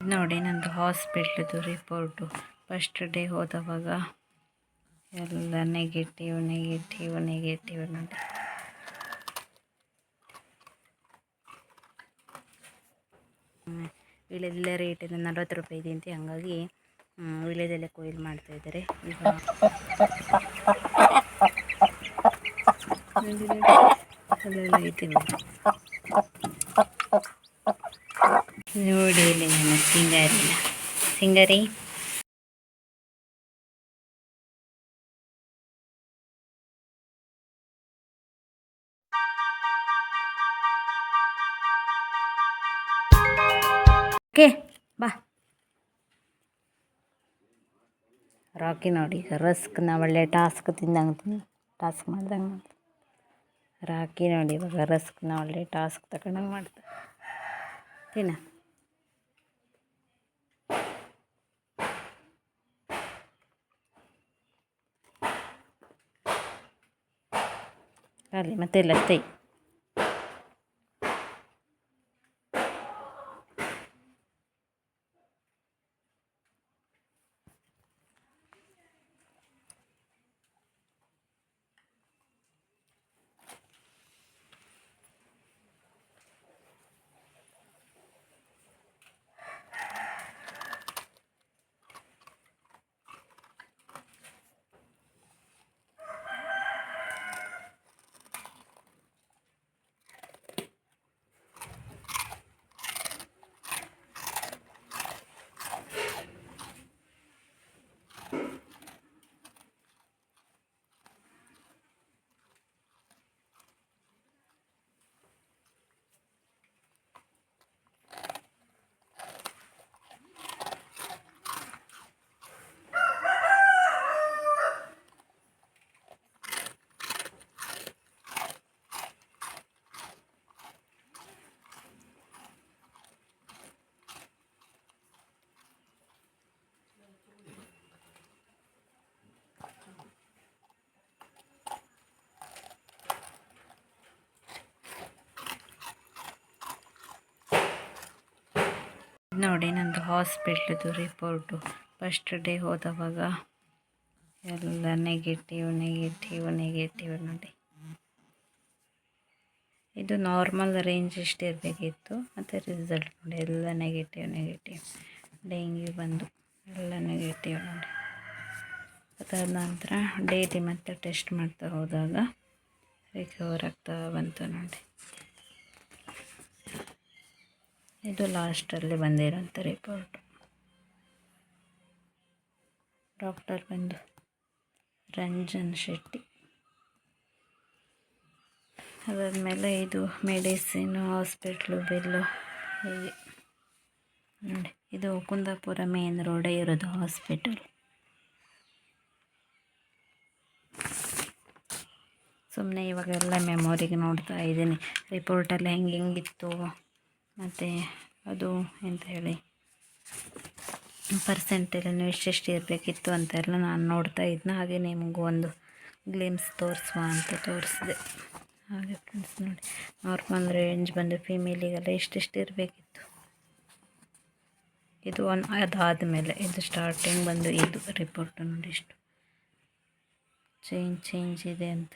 ನೋಡಿ, ನಂದು ಹಾಸ್ಪಿಟ್ಲದು ರಿಪೋರ್ಟು ಫಸ್ಟ್ ಡೇ ಹೋದವಾಗ ಎಲ್ಲ ನೆಗೆಟಿವ್ ನೆಗೆಟಿವ್ ನೆಗೆಟಿವ್ ನೋಡಿ. ವೀಳ್ಯದೆಲೆ ರೇಟ್ ಇದೆ ನಲ್ವತ್ತು ರೂಪಾಯಿ ಇದೆ ಅಂತೆ, ಹಂಗಾಗಿ ವೀಳ್ಯದೆಲೆ ಕೊಯ್ಲು ಮಾಡ್ತಾ ಇದ್ದಾರೆ. ಈಗ ನೋಡಿ ಇಲ್ಲಿ ನನ್ನ ಸಿಂಗಾರಿ? ಓಕೆ, ಬಾ. ರಾಕಿ ನೋಡಿ, ರಸ್ಕ್ನ ಒಳ್ಳೆ ಟಾಸ್ಕ್ ತಿಂದಂಗೆ ಟಾಸ್ಕ್ ಮಾಡ್ದಂಗೆ ಮಾಡ್ತಾರೆ ರಾಕಿ ನೋಡಿ, ಇವಾಗ ರಸ್ಕ್ನ ಒಳ್ಳೆ ಟಾಸ್ಕ್ ತಗೊಂಡಂಗೆ ಮಾಡ್ತಾರೆ ತಿನ್ನ. ಅಲ್ಲಿ ಮತ್ತೆ ಇಲ್ಲ ತೈ ನೋಡಿ, ನಂದು ಹಾಸ್ಪಿಟ್ಲದು ರಿಪೋರ್ಟು ಫಸ್ಟ್ ಡೇ ಹೋದವಾಗ ಎಲ್ಲ ನೆಗೆಟಿವ್ ನೆಗೆಟಿವ್ ನೆಗೆಟಿವ್ ನೋಡಿ. ಇದು ನಾರ್ಮಲ್ ರೇಂಜ್ ಇಷ್ಟೇ ಇರಬೇಕಿತ್ತು. ಮತ್ತು ರಿಸಲ್ಟ್ ನೋಡಿ, ಎಲ್ಲ ನೆಗೆಟಿವ್ ನೆಗೆಟಿವ್ ಡೆಂಗ್ಯೂ ಬಂದು ಎಲ್ಲ ನೆಗೆಟಿವ್ ನೋಡಿ. ಅದಾದ ನಂತರ ಡೈಲಿ ಮತ್ತೆ ಟೆಸ್ಟ್ ಮಾಡ್ತಾ ಹೋದಾಗ ರಿಕವರ್ ಆಗ್ತಾ ಬಂತು ನೋಡಿ. ಇದು ಲಾಸ್ಟಲ್ಲಿ ಬಂದಿರೋಂಥ ರಿಪೋರ್ಟ್ ಡಾಕ್ಟರ್ ಬಂದು ರಂಜನ್ ಶೆಟ್ಟಿ. ಅದಾದಮೇಲೆ ಇದು ಮೆಡಿಸಿನು ಹಾಸ್ಪಿಟ್ಲು ಬಿಲ್ಲು ಹೀಗೆ. ನೋಡಿ, ಇದು ಕುಂದಾಪುರ ಮೇನ್ ರೋಡೇ ಇರೋದು ಹಾಸ್ಪಿಟಲ್ ಸುಮ್ಮನೆ ಇವಾಗೆಲ್ಲ ಮೆಮೊರಿಗೆ ನೋಡ್ತಾ ಇದ್ದೀನಿ. ರಿಪೋರ್ಟಲ್ಲಿ ಹೆಂಗೆ ಹೆಂಗಿತ್ತು ಮತ್ತು ಅದು ಎಂತ ಹೇಳಿ ಪರ್ಸೆಂಟೇಜನ್ನು ಎಷ್ಟೆಷ್ಟು ಇರಬೇಕಿತ್ತು ಅಂತೆಲ್ಲ ನಾನು ನೋಡ್ತಾ ಇದ್ನ. ಹಾಗೆ ನಿಮಗೂ ಒಂದು ಗ್ಲಿಮ್ಸ್ ತೋರಿಸುವ ಅಂತ ತೋರಿಸಿದೆ. ಹಾಗೆ ಫ್ರೆಂಡ್ಸ್ ನೋಡಿ ನಾರ್ಮಲ್ ರೇಂಜ್ ಬಂದು ಫೀಮೇಲಿಗೆಲ್ಲ ಎಷ್ಟೆಷ್ಟು ಇರಬೇಕಿತ್ತು. ಇದು ಒನ್, ಅದಾದಮೇಲೆ ಇದು ಸ್ಟಾರ್ಟಿಂಗ್ ಬಂದು ಇದು ರಿಪೋರ್ಟ್ ನೋಡಿ ಇಷ್ಟು ಚೇಂಜ್ ಚೇಂಜ್ ಇದೆ ಅಂತ.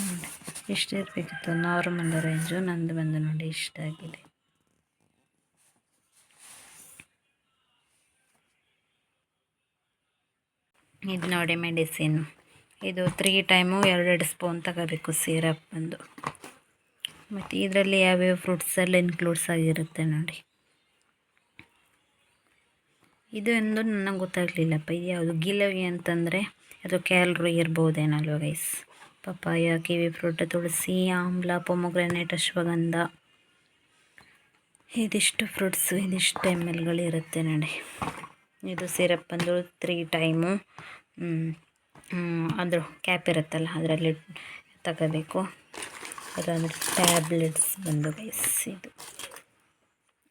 ನೋಡಿ ಎಷ್ಟು ಇರಬೇಕಿತ್ತು ನಾರ್ಮಲ್ ರೇಂಜು ನಂದು ಬಂದು ನೋಡಿ ಇಷ್ಟಾಗಿದೆ ಇದು ನೋಡಿ ಮೆಡಿಸಿನ್. ಇದು ತ್ರೀ ಟೈಮು ಎರಡೆರಡು ಸ್ಪೂನ್ ತಗೋಬೇಕು ಸಿರಪ್ ಬಂದು. ಮತ್ತು ಇದರಲ್ಲಿ ಯಾವ್ಯಾವ ಫ್ರೂಟ್ಸ್ ಎಲ್ಲ ಇನ್ಕ್ಲೂಡ್ಸ್ ಆಗಿರುತ್ತೆ ನೋಡಿ. ಇದು ಎಂದು ನನಗೆ ಗೊತ್ತಾಗಲಿಲ್ಲಪ್ಪ. ಇದು ಯಾವುದು ಗಿಲವಿ ಅಂತಂದರೆ ಅದು calorie ಇರ್ಬೋದೇನಲ್ವ guys papaya, kiwi fruit tulsi, amla, pomegranate, ashwagandha. ಇದಿಷ್ಟು ಫ್ರೂಟ್ಸು, ಇದಿಷ್ಟು ಎಂ ಎಲ್ಗಳಿರುತ್ತೆ ನೋಡಿ. ಇದು ಸಿರಪ್ ಬಂದು ತ್ರೀ ಟೈಮು. ಅದ್ರ ಕ್ಯಾಪ್ ಇರುತ್ತಲ್ಲ, ಅದರಲ್ಲಿ ತಗೋಬೇಕು. ಅದಾದರೆ ಟ್ಯಾಬ್ಲೆಟ್ಸ್ ಬಂದು ಗೈಸ್ ಇದು.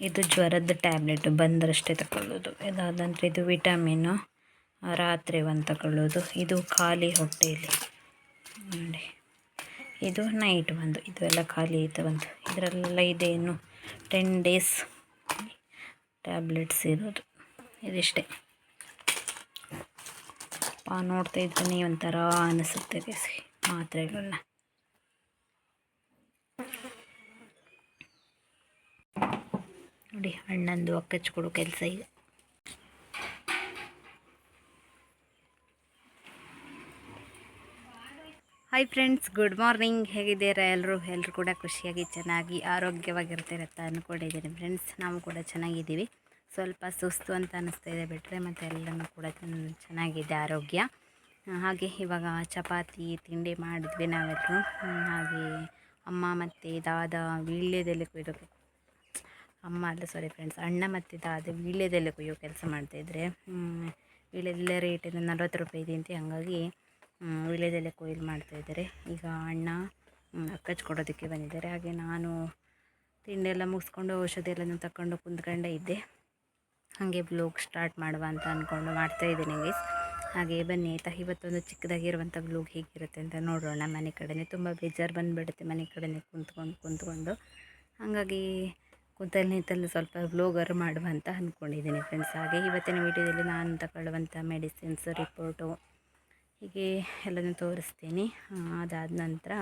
ಇದು ಜ್ವರದ ಟ್ಯಾಬ್ಲೆಟ್, ಬಂದರಷ್ಟೇ ತಗೊಳ್ಳೋದು ಇದಾದಂದರೆ ಇದು ವಿಟಮಿನು, ರಾತ್ರಿ ಒಂದು ತಗೊಳ್ಳೋದು ಇದು ಖಾಲಿ ಹೊಟ್ಟೆಯಲ್ಲಿ. ನೋಡಿ. ಇದು ನೈಟ್ ಒಂದು ಇದು ಎಲ್ಲ ಖಾಲಿ ಐತೆ ಒಂದು ಇದರೆಲ್ಲ ಇದೆ ಇನ್ನು ಟೆನ್ ಡೇಸ್ ಟ್ಯಾಬ್ಲೆಟ್ಸ್ ಇರೋದು. ಇದಿಷ್ಟೇ. ಪಾ ನೋಡ್ತಾ ಇದ್ದೀನಿ, ಒಂಥರ ಅನಿಸುತ್ತೆ ಮಾತ್ರೆಗಳನ್ನ ನೋಡಿ, ಅಣ್ಣಂದು ಅಕ್ಕಚ್ಕೊಡೋ ಕೆಲಸ ಇದೆ. ಹಾಯ್ ಫ್ರೆಂಡ್ಸ್ ಗುಡ್ ಮಾರ್ನಿಂಗ್ ಹೇಗಿದ್ದೀರಾ ಎಲ್ಲರೂ? ಎಲ್ಲರೂ ಕೂಡ ಖುಷಿಯಾಗಿ, ಚೆನ್ನಾಗಿ, ಆರೋಗ್ಯವಾಗಿರ್ತೀರ ಅಂತ ಅಂದ್ಕೊಂಡಿದ್ದೀನಿ ಫ್ರೆಂಡ್ಸ್ ನಾವು ಕೂಡ ಚೆನ್ನಾಗಿದ್ದೀವಿ. ಸ್ವಲ್ಪ ಸುಸ್ತು ಅಂತ ಅನ್ನಿಸ್ತಾ ಇದೆ ಬಿಟ್ಟರೆ ಮತ್ತು ಎಲ್ಲರೂ ಕೂಡ ಚೆನ್ನ- ಚೆನ್ನಾಗಿದೆ ಆರೋಗ್ಯ. ಹಾಗೆ ಇವಾಗ ಚಪಾತಿ, ತಿಂಡಿ ಮಾಡಿದ್ವಿ ನಾವೆಲ್ಲರೂ ಹಾಗೆ ಅಮ್ಮ ಮತ್ತು ದಾದ ವೀಳ್ಯದಲ್ಲಿ ಕೊಯ್ದೋಕೆ ಅಮ್ಮ ಅಲ್ಲ ಸಾರಿ ಫ್ರೆಂಡ್ಸ್ ಅಣ್ಣ ಮತ್ತು ದಾದ ವೀಳ್ಯದಲ್ಲಿ ಕುಯ್ಯೋ ಕೆಲಸ ಮಾಡ್ತಾಯಿದ್ರೆ ವೀಳ್ಯದಲ್ಲೇ ರೇಟಿಂದ ನಲ್ವತ್ತು ರೂಪಾಯಿ ಇದೆ ಹಾಗಾಗಿ ವೀಳ್ಯದೆಲೆ ಕೊಯ್ಲು ಮಾಡ್ತಾಯಿದ್ದಾರೆ ಈಗ ಅಣ್ಣ ಅಕ್ಕಚ್ ಕೊಡೋದಕ್ಕೆ ಬಂದಿದ್ದಾರೆ. ಹಾಗೆ ನಾನು ತಿಂಡೆಲ್ಲ ಮುಗಿಸ್ಕೊಂಡು ಔಷಧಿ ಎಲ್ಲನೂ ತಗೊಂಡು ಕುಂತ್ಕೊಂಡೇ ಇದ್ದೆ. ಹಾಗೆ ಬ್ಲೋಗ್ ಸ್ಟಾರ್ಟ್ ಮಾಡುವ ಅಂತ ಅಂದ್ಕೊಂಡು ಮಾಡ್ತಾಯಿದ್ದೀನಿ ಗೈಸ್ ಹಾಗೆ ಬನ್ನಿ, ಆಯಿತಾ? ಇವತ್ತೊಂದು ಚಿಕ್ಕದಾಗಿರುವಂಥ ಬ್ಲೋಗ್ ಹೇಗಿರುತ್ತೆ ಅಂತ ನೋಡೋಣ ಮನೆ ಕಡೆಯೇ ತುಂಬ ಬೇಜಾರು ಬಂದುಬಿಡುತ್ತೆ ಮನೆ ಕಡೆಯೇ ಕುಂತ್ಕೊಂಡು ಕುಂತ್ಕೊಂಡು. ಹಾಗಾಗಿ ಕೂತಲ್ಲಿ ನಿಂತಲ್ಲಿ ಸ್ವಲ್ಪ ಬ್ಲೋಗರ್ ಮಾಡುವ ಅಂತ ಅಂದ್ಕೊಂಡಿದ್ದೀನಿ ಫ್ರೆಂಡ್ಸ್ ಹಾಗೆ ಇವತ್ತಿನ ವೀಡಿಯೋದಲ್ಲಿ ನಾನು ತಗೊಳ್ಳುವಂಥ ಮೆಡಿಸಿನ್ಸ್ ರಿಪೋರ್ಟು ಹೀಗೆ ಎಲ್ಲನೂ ತೋರಿಸ್ತೀನಿ. ಅದಾದ ನಂತರ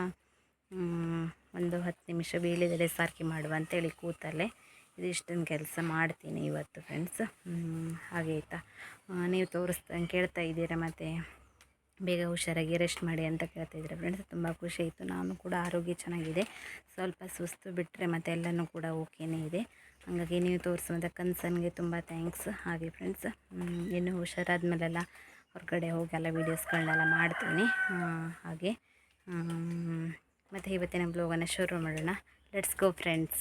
ಒಂದು ಹತ್ತು ನಿಮಿಷ ವೀಳ್ಯದೆಲೆ ಸಾರ್ಕೆ ಮಾಡುವ ಅಂತೇಳಿ ಕೂತಲ್ಲೇ ಇದಿಷ್ಟೊಂದು ಕೆಲಸ ಮಾಡ್ತೀನಿ ಇವತ್ತು ಫ್ರೆಂಡ್ಸ್ ಹಾಗೆ ಆಯಿತಾ? ನೀವು ತೋರಿಸ್ತಾ, ಕೇಳ್ತಾ ಇದ್ದೀರಾ ಮತ್ತು? ಬೇಗ ಹುಷಾರಾಗಿ ರೆಸ್ಟ್ ಮಾಡಿ ಅಂತ ಕೇಳ್ತಾ ಇದ್ದೀರಾ ಫ್ರೆಂಡ್ಸ್ ತುಂಬ ಖುಷಿ ಆಯಿತು. ನಾನು ಕೂಡ ಆರೋಗ್ಯ ಚೆನ್ನಾಗಿದೆ. ಸ್ವಲ್ಪ ಸುಸ್ತು ಬಿಟ್ಟರೆ ಮತ್ತೆ ಎಲ್ಲನೂ ಕೂಡ ಓಕೆನೇ ಇದೆ. ಹಾಗಾಗಿ ನೀವು ತೋರಿಸುವಂಥ ಕನ್ಸನ್ಗೆ ತುಂಬ ಥ್ಯಾಂಕ್ಸ್ ಹಾಗೆ ಫ್ರೆಂಡ್ಸ್ ಇನ್ನು ಹುಷಾರಾದ್ಮೇಲೆಲ್ಲ ಹೊರಗಡೆ ಹೋಗಿ ಎಲ್ಲ ವೀಡಿಯೋಸ್ಗಳನ್ನೆಲ್ಲ ಮಾಡ್ತೀನಿ. ಹಾಗೆ. ಮತ್ತು ಇವತ್ತಿನ ಬ್ಲೋಗನ್ನು ಶುರು ಮಾಡೋಣ. ಲೆಟ್ಸ್ ಗೋ ಫ್ರೆಂಡ್ಸ್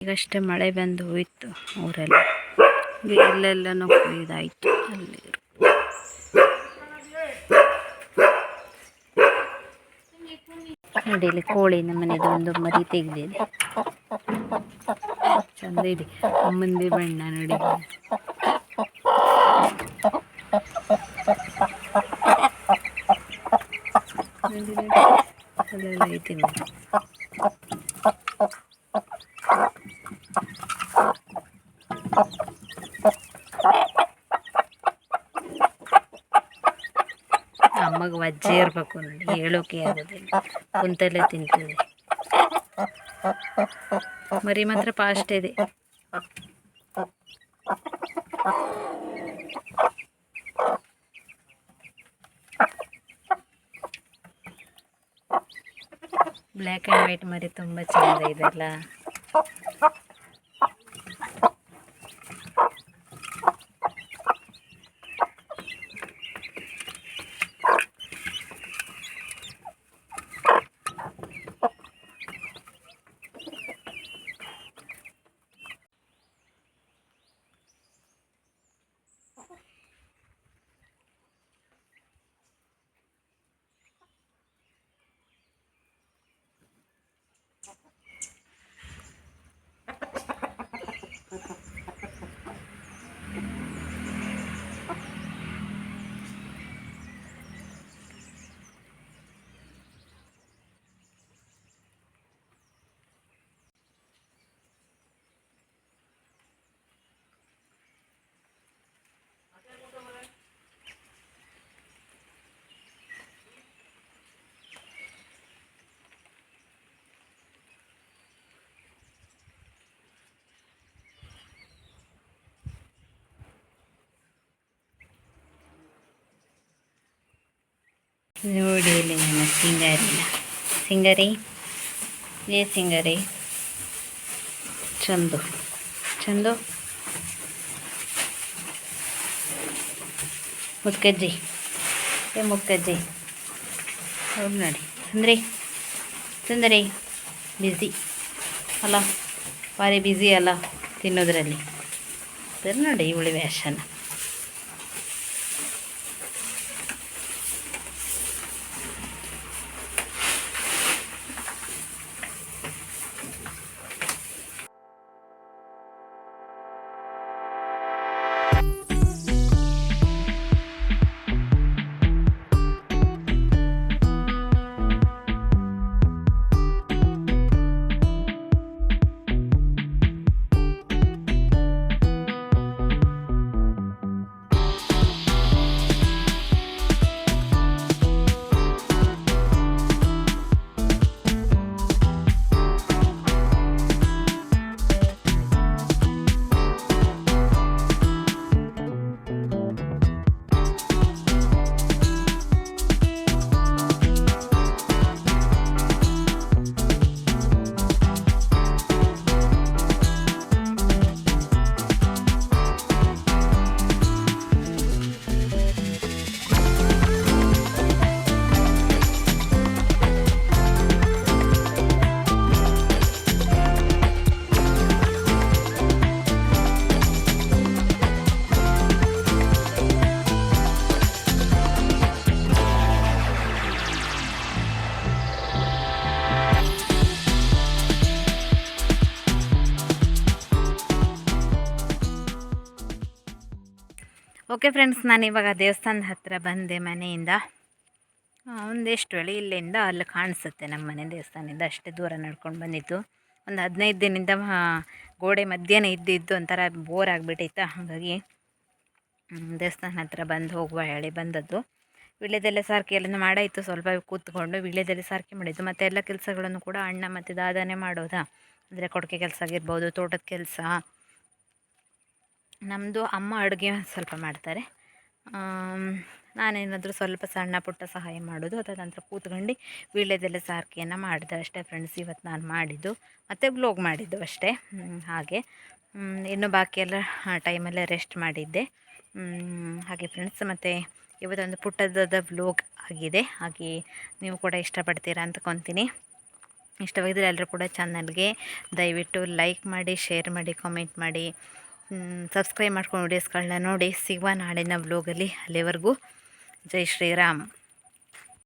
ಈಗಷ್ಟೇ ಮಳೆ ಬಂದು ಹೋಯಿತು ಊರೆಲ್ಲ. ಎಲ್ಲೆಲ್ಲನೂ ಇದಾಯಿತು. ಅಲ್ಲಿ ನೋಡಿ, ಇಲ್ಲಿ ಕೋಳಿ ನಮ್ಮನೆದು ಒಂದು ಮರಿ ತೆಗೆದಿದೆ. ಚಂದ ಇದೆ. ಅಮ್ಮಂದಿ ಬಣ್ಣ ನೋಡಿ. కలర్ లైట్ ఉంది అమ్మకు వజ్జేర్పకుంది ఏలోకి ఆగదండి గుంతలే తింటుంది మరి మాత్రం పాస్ట్ ఇది ಆ್ಯಂಡ್ ವೈಟ್ ಮರಿ ತುಂಬ ಚೆಂದ ನೋಡಿ ಇಲ್ಲಿ ನನ್ನ ಸಿಂಗಾರಿನ ಸಿಂಗರಿ? ಏ ಸಿಂಗರಿ? ಚಂದು. ಚಂದು? ಮುತ್ಕಜ್ಜಿ. ಏ ಮುಕ್ಕಜ್ಜಿ ಹೌದು ನೋಡಿ. ಸುಂದ್ರಿ. ಸುಂದರಿ. ಬ್ಯುಸಿ ಅಲ್ಲ, ಭಾರಿ ಬ್ಯುಸಿ ಅಲ್ಲ, ತಿನ್ನೋದ್ರಲ್ಲಿ. ಸರಿ ನೋಡಿ ಇವಳಿ ವ್ಯಾಸನ ಓಕೆ ಫ್ರೆಂಡ್ಸ್ ನಾನು ಇವಾಗ ದೇವಸ್ಥಾನದ ಹತ್ತಿರ ಬಂದೆ ಮನೆಯಿಂದ. ಒಂದಿಷ್ಟು ವೇಳೆ ಇಲ್ಲಿಂದ ಅಲ್ಲಿ ಕಾಣಿಸುತ್ತೆ ನಮ್ಮ ಮನೆ ದೇವಸ್ಥಾನದಿಂದ. ಅಷ್ಟೇ ದೂರ ನಡ್ಕೊಂಡು ಬಂದಿತ್ತು ಒಂದು ಹದಿನೈದು ದಿನದಿಂದ ಗೋಡೆ ಮಧ್ಯಾಹ್ನ ಇದ್ದಿದ್ದು ಒಂಥರ ಬೋರ್ ಆಗಿಬಿಟ್ಟಿತ್ತು. ಹಾಗಾಗಿ ದೇವಸ್ಥಾನ ಹತ್ತಿರ ಬಂದು ಹೋಗುವ ಹೇಳಿ ಬಂದದ್ದು. ವಿಳ್ಯದೆಲೆ ಸಾರ್ಕೆ ಎಲ್ಲ ಮಾಡಾಯಿತು. ಸ್ವಲ್ಪ ಕೂತ್ಕೊಂಡು ವಿಳ್ಯದೆಲೆ ಸಾರ್ಕೆ ಮಾಡಿದ್ದು. ಮತ್ತು ಎಲ್ಲ ಕೆಲಸಗಳನ್ನು ಕೂಡ ಅಣ್ಣ ಮತ್ತು ದಾದಾನೇ ಮಾಡೋದಾ? ಅಂದರೆ ಕೊಡಕೆ ಕೆಲಸ ಆಗಿರ್ಬೋದು, ತೋಟದ ಕೆಲಸ ನಮ್ಮದು ಅಮ್ಮ ಅಡುಗೆ ಸ್ವಲ್ಪ ಮಾಡ್ತಾರೆ. ನಾನೇನಾದರೂ ಸ್ವಲ್ಪ ಸಣ್ಣ ಪುಟ್ಟ ಸಹಾಯ ಮಾಡೋದು, ಅದರ ನಂತರ ಕೂತ್ಕೊಂಡು ವೀಳ್ಯದೆಲೆ ಸಾರಿಗೆಯನ್ನು ಮಾಡಿದೆ ಅಷ್ಟೇ ಫ್ರೆಂಡ್ಸ್ ಇವತ್ತು ನಾನು ಮಾಡಿದ್ದು, ಮತ್ತು ಬ್ಲೋಗ್ ಮಾಡಿದ್ದು ಅಷ್ಟೇ. ಹಾಗೆ. ಇನ್ನು ಬಾಕಿ ಎಲ್ಲ ಟೈಮಲ್ಲೇ ರೆಸ್ಟ್ ಮಾಡಿದ್ದೆ. ಹಾಗೆ ಫ್ರೆಂಡ್ಸ್ ಮತ್ತು ಇವತ್ತೊಂದು ಪುಟ್ಟದಾದ ಬ್ಲೋಗ್ ಆಗಿದೆ. ಹಾಗೆ ನೀವು ಕೂಡ ಇಷ್ಟಪಡ್ತೀರಾ ಅಂದ್ಕೊತೀನಿ ಇಷ್ಟವಾಗಿದ್ದರೆ ಎಲ್ಲರೂ ಕೂಡ ಚಾನಲ್ಗೆ ದಯವಿಟ್ಟು ಲೈಕ್ ಮಾಡಿ ಶೇರ್ ಮಾಡಿ ಕಾಮೆಂಟ್ ಮಾಡಿ. ಸಬ್ಸ್ಕ್ರೈಬ್ ಮಾಡ್ಕೊಂಡು ವೀಡಿಯೋಸ್ಗಳನ್ನ ನೋಡಿ. ಸಿಗುವ ನಾಳಿನ ವ್ಲೋಗಲ್ಲಿ ಅಲ್ಲಿವರೆಗೂ. ಜೈ ಶ್ರೀರಾಮ್.